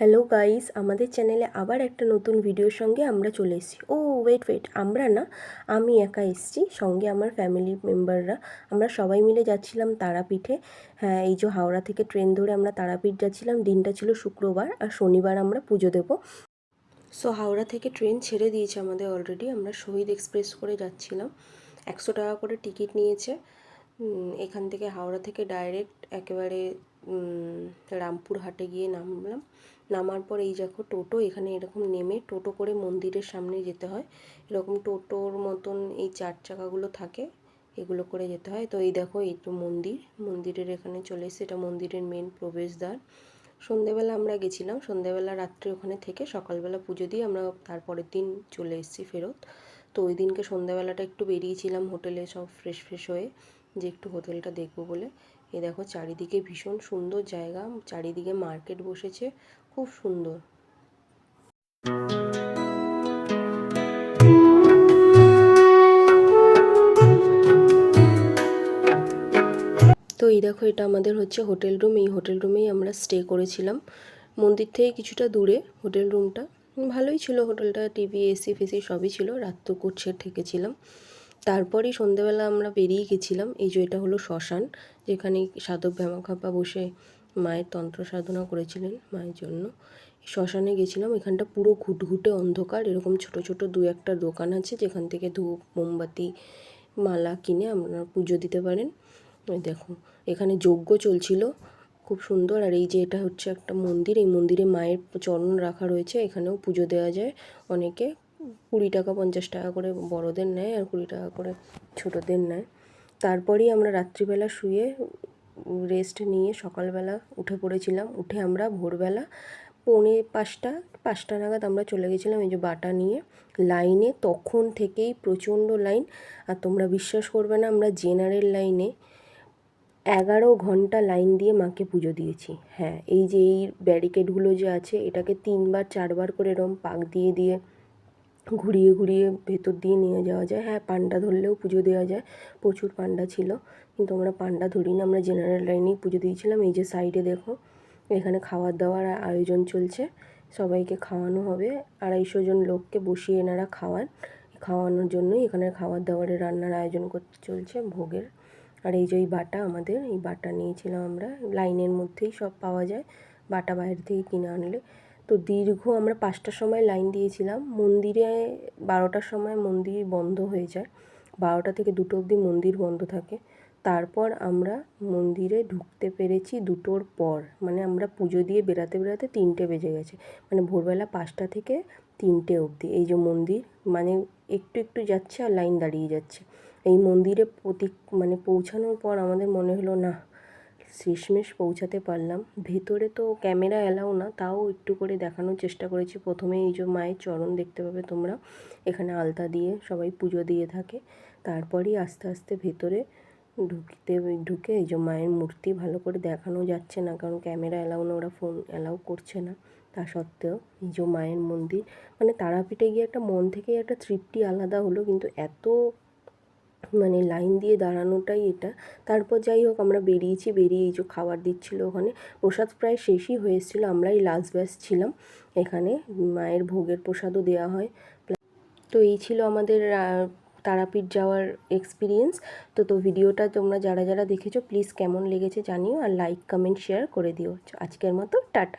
Hello guys আমাদের চ্যানেলে আবার একটা নতুন ভিডিওর সঙ্গে আমরা চলে এসেছি। ও ওয়েট ওয়েট আমরা না, আমি একা এসেছি, সঙ্গে আমার ফ্যামিলি মেম্বাররা আমরা সবাই মিলে যাচ্ছিলাম তারাপীঠে। হ্যাঁ এই যে হাওড়া থেকে ট্রেন ধরে আমরা তারাপীঠ যাচ্ছিলাম। দিনটা ছিল শুক্রবার আর শনিবার আমরা পুজো দেবো। সো হাওড়া থেকে ট্রেন ছেড়ে দিয়েছে আমাদের অলরেডি আমরা শহীদ এক্সপ্রেস করে যাচ্ছিলাম। একশো টাকা করে টিকিট নিয়েছে। এখান থেকে হাওড়া থেকে ডাইরেক্ট একেবারে রামপুরহাটে গিয়ে নামলাম। নামার পর এই দেখো টোটো, এখানে এরকম নেমে টোটো করে মন্দিরের সামনে যেতে হয়। এরকম টোটোর মতন এই চার চাকাগুলো থাকে, এগুলো করে যেতে হয়। তো এই দেখো, এই তো মন্দির, মন্দিরের এখানে চলে এসে এটা মন্দিরের মেন প্রবেশদ্বার। সন্ধেবেলা আমরা গেছিলাম। সন্ধেবেলা রাত্রে ওখানে থেকে সকালবেলা পুজো দিয়ে আমরা তারপরের দিন চলে এসেছি ফেরত। তো ওই দিনকে সন্ধেবেলাটা একটু বেরিয়েছিলাম হোটেলে সব ফ্রেশ ফ্রেশ হয়ে, যে একটু হোটেলটা দেখব বলে। এ দেখো চারিদিকে ভীষণ সুন্দর জায়গা, চারিদিকে মার্কেট বসেছে, খুব সুন্দর। তো এই দেখো এটা আমাদের হচ্ছে হোটেল রুম, এই হোটেল রুমেই আমরা স্টে করেছিলাম। মন্দির থেকে কিছুটা দূরে হোটেল রুমটা। ভালোই ছিল হোটেলটা, টিভি, এসি, ফেসি সবই ছিল রাত্রকূট সেট থেকেছিলাম। তারপরেই সন্ধেবেলা আমরা বেরিয়ে গেছিলাম। এই যে এটা হলো শ্মশান, যেখানে সাধক ভ্যামাখাপা বসে মায়ের তন্ত্র সাধনা করেছিলেন মায়ের জন্য। শ্মশানে গেছিলাম, এখানটা পুরো ঘুটঘুটে অন্ধকার। এরকম ছোট ছোট দু একটা দোকান আছে, যেখান থেকে ধূপ, মোমবাতি, মালা কিনে আপনারা পুজো দিতে পারেন। দেখো, এখানে যজ্ঞ চলছিল, খুব সুন্দর। আর এই যে এটা হচ্ছে একটা মন্দির, এই মন্দিরে মায়ের চরণ রাখা রয়েছে, এখানেও পুজো দেওয়া যায় অনেকে। কুড়ি টাকা, পঞ্চাশ টাকা করে বড়দের নেয় আর কুড়ি টাকা করে ছোটদের নেয়। তারপরেই আমরা রাত্রিবেলা শুয়ে রেস্ট নিয়ে সকালবেলা উঠে পড়েছিলাম। উঠে আমরা ভোরবেলা পৌনে পাঁচটা পাঁচটা নাগাদ আমরা চলে গেছিলাম এই যে বাটা নিয়ে। লাইনে তখন থেকেই প্রচণ্ড লাইন আর তোমরা বিশ্বাস করবে না, আমরা জেনারেল লাইনে এগারো ঘণ্টা লাইন দিয়ে মাকে পুজো দিয়েছি। হ্যাঁ এই যে এই ব্যারিকেডগুলো যে আছে, এটাকে তিনবার, চারবার করে এরম পাক দিয়ে দিয়ে ঘুরিয়ে ঘুরিয়ে ভেতর দিয়ে নিয়ে যাওয়া যায়। হ্যাঁ পান্ডা ধরলেও পুজো দেওয়া যায়। প্রচুর পান্ডা ছিল, কিন্তু আমরা পান্ডা ধরি না আমরা জেনারেল লাইনেই পুজো দিয়েছিলাম। এই যে সাইডে দেখো, এখানে খাওয়ার দাওয়ার আয়োজন চলছে। সবাইকে খাওয়ানো হবে। আড়াইশো জন লোককে বসিয়ে এনারা খাওয়ান। খাওয়ানোর জন্যই এখানে খাওয়ার দাওয়ারের রান্নার আয়োজন করতে চলছে ভোগের। আর এই যে এই বাটা আমাদের, এই বাটা নিয়েছিলাম আমরা। লাইনের মধ্যেই সব পাওয়া যায়। বাটা বাইরে থেকে কিনে আনলে। তো দীর্ঘ আমরা পাঁচটার সময় লাইন দিয়েছিলাম। মন্দিরে বারোটার সময় মন্দির বন্ধ হয়ে যায়। বারোটা থেকে দুটো অবধি মন্দির বন্ধ থাকে। তারপর আমরা মন্দিরে ঢুকতে পেরেছি দুটোর পর। মানে আমরা পুজো দিয়ে বেড়াতে বেরাতে তিনটে বেজে গেছে। মানে ভোরবেলা পাঁচটা থেকে তিনটে অবধি। এই যে মন্দির মানে একটু একটু যাচ্ছে আর লাইন দাঁড়িয়ে যাচ্ছে। এই মন্দিরে প্রতি মানে পৌঁছানোর পর আমাদের মনে হলো, না শেষমেশ পৌঁছাতে পারলাম। ভেতরে তো ক্যামেরা অ্যালাউ না, তাও একটু করে দেখানোর চেষ্টা করেছি। প্রথমে এই যে মায়ের চরণ দেখতে পাবে তোমরা, এখানে আলতা দিয়ে সবাই পুজো দিয়ে থাকে। তারপরেই আস্তে আস্তে ভেতরে ঢুকতে, ঢুকে এই যে মায়ের মূর্তি ভালো করে দেখানো যাচ্ছে না, কারণ ক্যামেরা অ্যালাউ না, ওরা ফোন অ্যালাউ করছে না। তা সত্ত্বেও এই যে মায়ের মন্দির মানে তারাপীঠে গিয়ে একটা মন থেকেই একটা তৃপ্তি আলাদা হলো, কিন্তু এত মানে লাইন দিয়ে দাঁড়ানোটাই এটা। তারপর যাই হোক, আমরা বেরিয়েছি, বেরিয়ে এই যে খাবার দিচ্ছিল ওখানে। প্রসাদ প্রায় শেষই হয়ে এসেছিল, আমরাই লাস্ট ব্যাচ ছিলাম এখানে। মায়ের ভোগের প্রসাদও দেওয়া হয়। তো এই ছিল আমাদের তারাপীঠ যাওয়ার এক্সপিরিয়েন্স তো তো ভিডিওটা তোমরা যারা যারা দেখেছ প্লিজ কেমন লেগেছে জানিও। আর লাইক কমেন্ট শেয়ার করে দিও। আজকের মতো, টাটা।